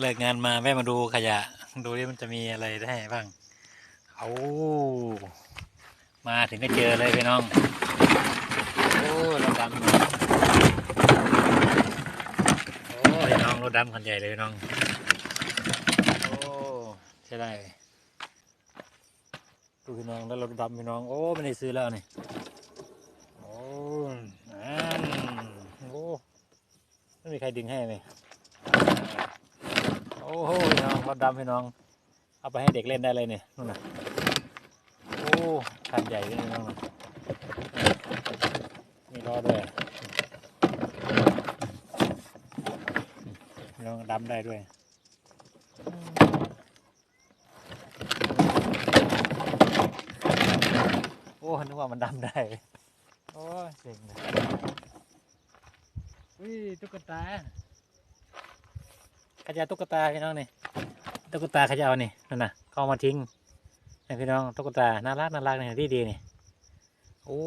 เลิกงานมาแวะมาดูขยะ ดูดิมันจะมีอะไรได้บ้างเอามาถึงก็เจอเลยพี่น้อง โอ้รถดำโอ้พี่น้องรถดำคันใหญ่เลยพี่น้อง โอ้ใช่ได้ดูพี่น้องแล้วรถดำพี่น้องโอ้ไม่ได้ซื้อแล้วนี่โอ้อันโอ้ไม่มีใครดึงให้เลย อ้โหพี่น้องรถดำพี่น้อง เอาไปให้เด็กเล่นได้เลยเนี่ยนู่นน่ะโอ้คันใหญ่เลยน้องมีล้อด้วยน้องดำได้ด้วยโอ้นึกว่ามันดำได้ โอ้เจ๋งเลยอุ้ยตุ๊กตา ขยะตุ๊กตาพี่น้องนี่ตุ๊กตาขยะเอานี่นั่นน่ะเขาเอามาทิ้งนี่พี่น้องตุ๊กตาน่ารักน่ารักนี่ดีดีนี่โอ้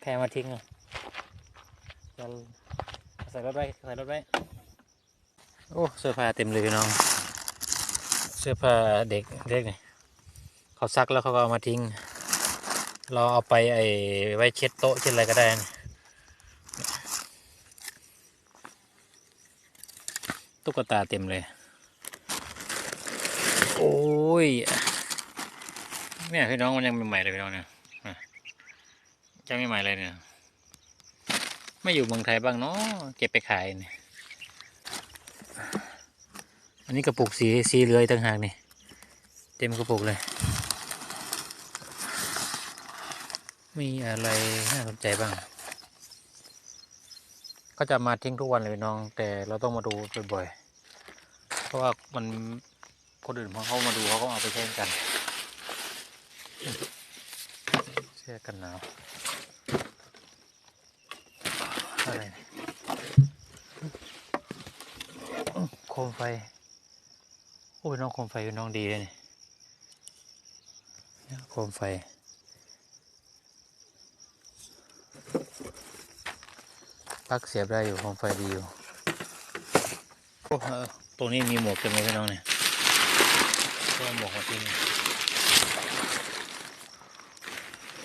แพรมาทิ้งอะจะใส่รถไว้ใส่รถไว้โอ้เสื้อผ้าเต็มเลยพี่น้อง เสื้อผ้าเด็กเด็กนี่เขาซักแล้วเขาก็เอามาทิ้ง เราเอาไปไอ้ไว้เช็ดโต๊ะเช็ดอะไรก็ได้นะ ตุ๊กตาเต็มเลย โอ้ยเนี่ยพี่น้องมันยังใหม่ๆเลยพี่น้องเนี่ยอะยังไม่ใหม่เลยเนี่ย ไม่อยู่เมืองไทยบ้างเนาะเก็บไปขายเนี่ยอันนี้กระปุกสีสีเหลือยต่างหากนี่เต็มกระปุกเลย มีอะไรน่าสนใจบ้าง ก็จะมาทิ้งทุกวันเลยน้อง แต่เราต้องมาดูบ่อยๆเพราะว่ามันคนอื่นพอเขามาดูเขาก็เอาไปใช้กันเสื้อกันหนาวอะไรโคมไฟโอ้ยน้องโคมไฟเป็นน้องดีเลยเนี่ยโคมไฟ ลั๊กเสียบได้อยู่โคมไฟดีอยู่โอ้ตรงนี้มีหมวกเต็มเลยพี่น้องเนี่ยก็หมวกมาทิ้ง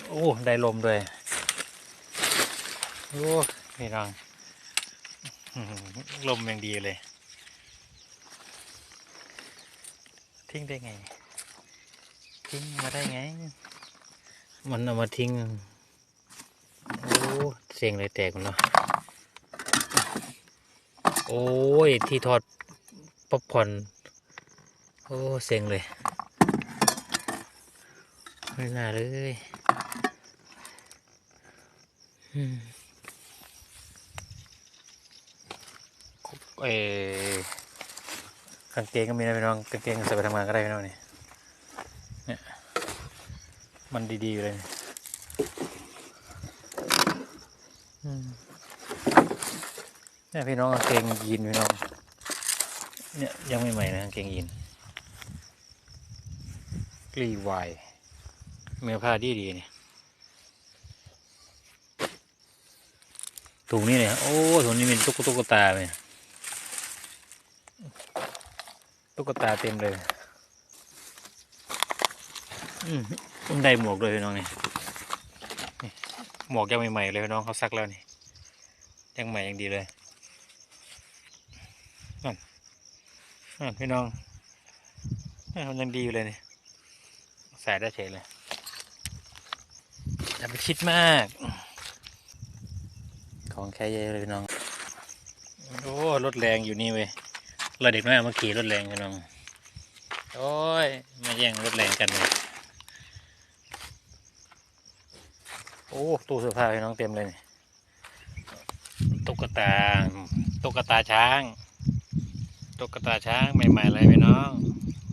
โอ้ได้ลมด้วยโอ้พี่น้องอื้อหือลมยังดีเลย ทิ้งได้ไง ทิ้งมาได้ไง มันเอามาทิ้ง โอ้เสียงเลยแตกหมดเนาะ โอ้ย ที่ทอดป๊อปคอนโอ้เสียงเลย ไม่น่าเลยเออกางเกงก็มีนะพี่น้องกางเกงใส่ไปทำงานก็ได้พี่น้องนี่เนี่ยมันดีๆอยู่เลยนี่อืม เนี่พี่น้องกางเกงยีนพี่น้อง เนี่ยยังไม่ใหม่นะกางเกงยีนกรีวายเนื้อผ้าดีดีเนี่ยถุงนี้เนี่ยโอ้ถุงนี้เป็นตุ๊กตุ๊กตาเลยตุ๊กตาเต็มเลยอืมมันได้หมวกด้วยพี่น้องนี่นี่หมวกยังใหม่ๆเลยพี่น้องเขาซักแล้วนี่ยังใหม่ยังดีเลย อะพี่น้องอะมันยังดีอยู่เลยนี่ใส่ได้เฉยเลยอย่าไปคิดมาก ของแค่เยอะเลยพี่น้อง โอ้รถแรงอยู่นี่เว้ยเราเด็กน้อยเอามาขี่รถแรงพี่น้อง โอ้ยมาแย่งรถแรงกันเลยโอ้ตู้เสื้อผ้าพี่น้องเต็มเลยนี่ตุ๊กตาตุ๊กตาช้าง ตุ๊กตาช้างใหม่ ๆ เลยพี่น้อง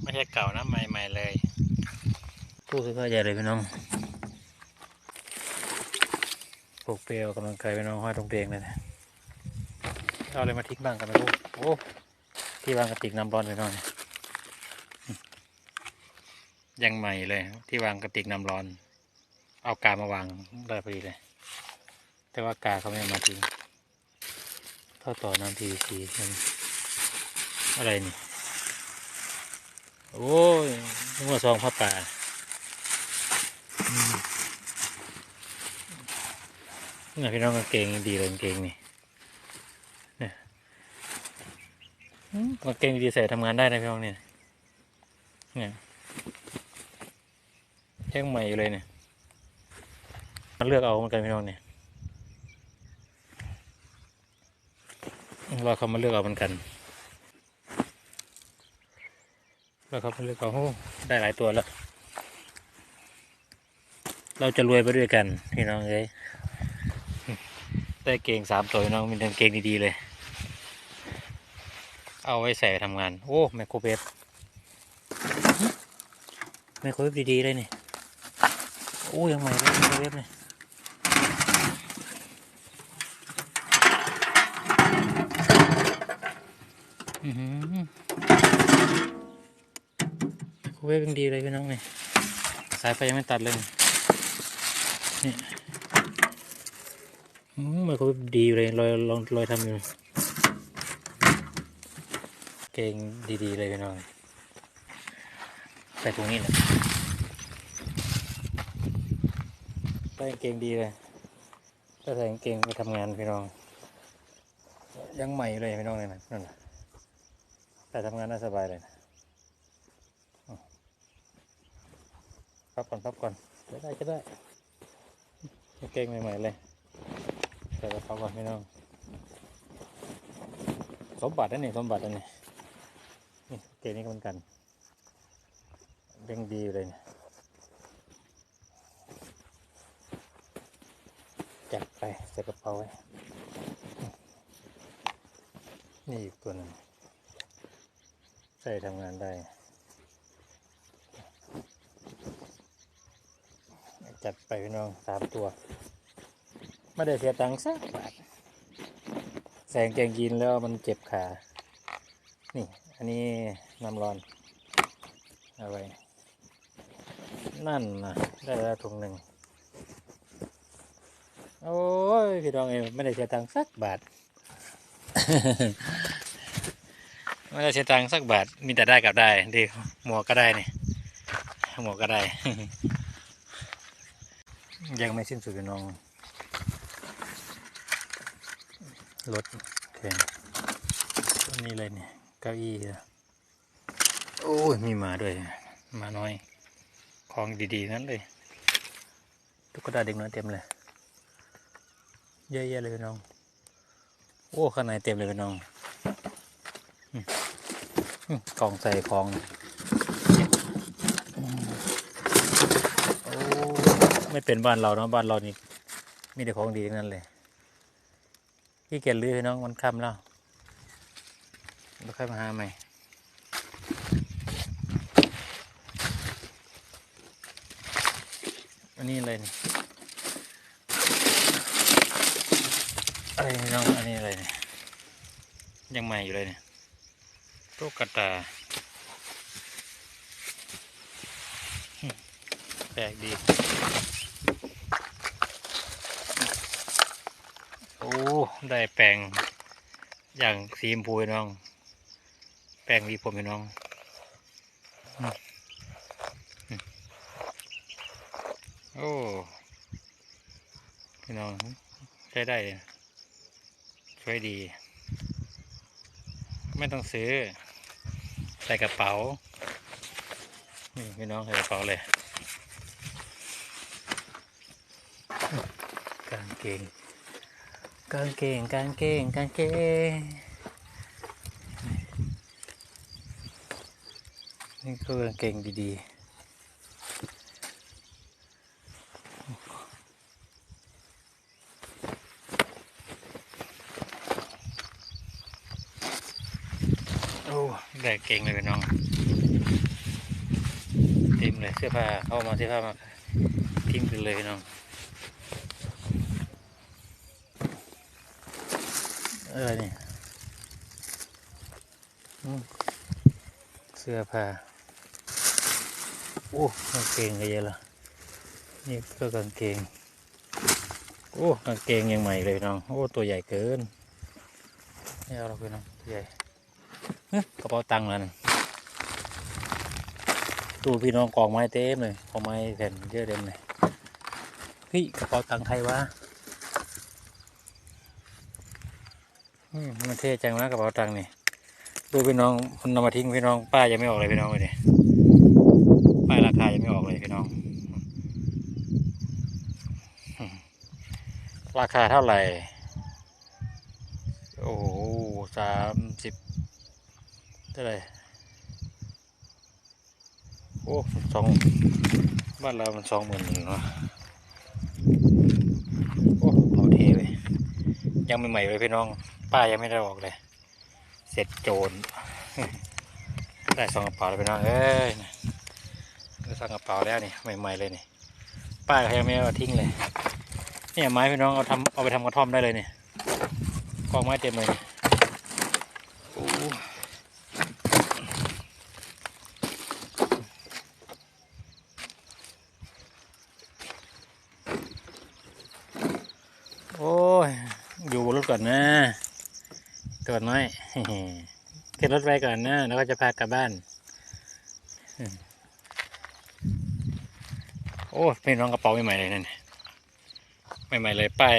ไม่ใช่เก่านะใหม่ ๆ เลยตู้เสื้อผ้าใหญ่เลยพี่น้องปลูกเปลวกำลังกายพี่น้องห้อยตรงเตียงเลยนะเอาอะไรมาทิ้งบ้างกันนะลูกโอ้ที่วางกระติกน้ำร้อนพี่น้องยังใหม่เลย ที่วางกระติกน้ำร้อน เอากามาวางได้พอดีเลย แต่ว่ากาเขาไม่เอามาทิ้งท่อต่อน้ำ PVC นั่น อะไรนี่ โอ้ยนึกว่าซองผ้าป่าอืมนี่พี่น้องกางเกงดีเลยกางเกงนี่เนี่ยกางเกงดีใส่ทำงานได้นะพี่น้องเนี่ยเนี่ยยังใหม่อยู่เลยเนี่ยมันเลือกเอาเหมือนกันพี่น้องเนี่ยเราเขามาเลือกเอาเหมือนกัน แล้วครับเลือกเอาได้หลายตัวแล้ว เราจะรวยไปด้วยกันพี่น้องเอ้ยได้เก่งสามตัวน้องมีแต่เกงดีๆเลย เอาไว้ใส่ทำงาน โอ้ไมโครเวฟไมโครเวฟดีๆเลยนี่โอ้ยังใหม่เลยไมโครเวฟเนี่ยอือหือ เวฟยังดีเลยพี่น้องนี่สายไฟยังไม่ตัดเลยนี่อืมมันคูเวฟดีอยู่เลยลอยลองลอยทำอยู่เก่งดีๆเลยพี่น้องใส่ถุงนี้แหละใส่เกงดีเลยถ้าใส่เกงไปทำงานพี่น้อง ยังใหม่เลยพี่น้องเลยนะนั่นน่ะแต่ทำงานน่าสบายเลยนะ พับก่อนพับก่อนก็ได้ก็ได้เกงใหม่ๆเลยใส่กระเป๋าก่อนพี่น้องสมบัตินั่นนี่สมบัตินั่นนี่นี่เกงนี้ก็เหมือนกันเด้งดีเลยเนี่ยจัดไปใส่กระเป๋าไว้นี่อีกตัวนึงใส่ทำงานได้ จัดไปพี่น้องสามตัว ไม่ได้เสียตังค์สักบาทแสงเกงยีนแล้วมันเจ็บขา นี่ อันนี้น้ำร้อนเอาไว้นั่นนะได้แล้วถุงหนึ่ง โอ้ย พี่น้องเองไม่ได้เสียตังค์สักบาท ไม่ได้เสียตังค์สักบาท มีแต่ได้กับได้ดีหมวกก็ได้นี่หมวกก็ได้ ยังไม่สิ้นสุดน้องรถแข่งตัวนี้เลยเนี่ยเก้าอี้โอ้ยมีหมาด้วยหมาน้อยของดีๆนั้นเลยตุ๊กตาเด็กน้อยเต็มเลยเยอะแยะเลยน้อง โอ้ข้างในเต็มเลยน้องกล่องใส่ของอืมโอ้ ไม่เป็นบ้านเราเนาะบ้านเรานี่มีแต่ของดีทั้งนั้นเลยพี่เกียจลื้อให้น้องมันค่ำแล้วแล้วค่อยมาหาใหม่อันนี้อะไรนี่อะไรน้องอันนี้อะไรเนี่ยยังใหม่อยู่เลยเนี่ยตุ๊กตาแปลกดี โอ้ ได้แปลงอย่างสีชมพูน้อง แปลงดีผมน้องโอ้พี่น้องใช้ได้เลยช่วยดี ไม่ต้องซื้อ ใส่กระเป๋า นี่พี่น้องใส่กระเป๋าเลยกางเกง กางเกงกางเกงกางเกงนี่คือกางเกงดีๆโอ้ได้เก่งเลยน้องทิมเลยเสื้อผ้าเอามาเสื้อผ้ามาทิ้งไปเลยน้อง อะไรนี่เสื้อผ้าโอ้กางเกงก็เยอะละนี่ก็กางเกง โอ้กางเกงยังใหม่เลยน้องโอ้ตัวใหญ่เกินไม่เอาหรอกพี่น้องตัวใหญ่เฮ้กระเป๋าตังค์แล้วนั่นดูพี่น้องกองไม้เต็มเลยกองไม้แผ่นเยอะเต็มเลยเฮ้ยกระเป๋าตังค์ใครวะ มันเท่จังนะกระเป๋าตังค์นี่ดูพี่น้องมันนำมาทิ้งพี่น้องป้ายยังไม่ออกเลยพี่น้องเลยป้ายราคายังไม่ออกเลยพี่น้อง ราคาเท่าไหร่ โอ้โหสามสิบเท่าไหร่โอ้สองบ้านเรามันสองหมื่นเนาะโอ้เอาเทเลย ยังไม่ใหม่เลยพี่น้อง ป้ายังไม่ได้ออกเลย เสร็จโจรได้สองกระเป๋าเลยพี่น้องเอ้ยได้สองกระเป๋าแล้วนี่ใหม่ๆเลยนี่ป้าเขายังไม่เอาทิ้งเลยเนี่ยไม้พี่น้องเอาทำเอาไปทำกระท่อมได้เลยเนี่ยกองไม้เต็มเลยเนี่ยโอ้โอ้ย อยู่บนรถก่อนนะ ตัวน้อยขึ้นรถไปก่อนนะแล้วก็จะพากลับบ้าน โอ้พี่น้องกระเป๋าใหม่ๆเลยนั่นใหม่ๆเลยป้าย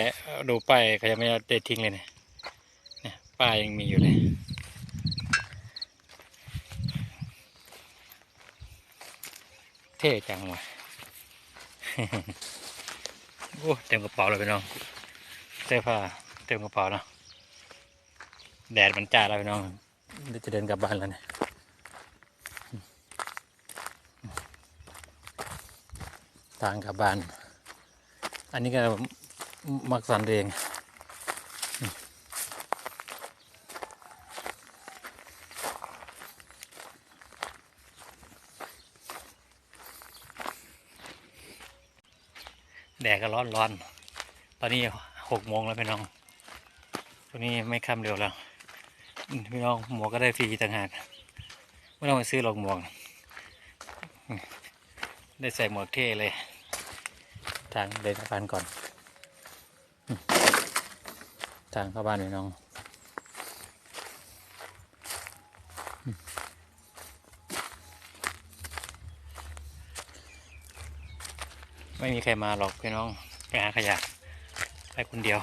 ดูป้ายเขายังไม่ได้ทิ้งเลยนี่ยเนี่ยป้ายยังมีอยู่เลยเท่จังวะโอ้เต็มกระเป๋าเลยพี่น้องเสื้อผ้าเต็มกระเป๋าเนาะ แดดมันจ้าแล้วพี่น้องเดี๋ยวจะเดินกลับบ้านแล้วเนี่ยทางกลับบ้าน อันนี้ก็มักสันเองแดดก็ร้อนร้อน ตอนนี้หกโมงแล้วพี่น้องตอนนี้ไม่ค่ำเร็วแล้ว พี่น้องหมวกก็ได้ฟรีต่างหากไม่ต้องไปซื้อหรอกหมวก ได้ใส่หมวกเท่เลย ทางเดินเข้าบ้านก่อน ทางเข้าบ้านพี่น้องไม่มีใครมาหรอกพี่น้องไปหาขยะไปคนเดียว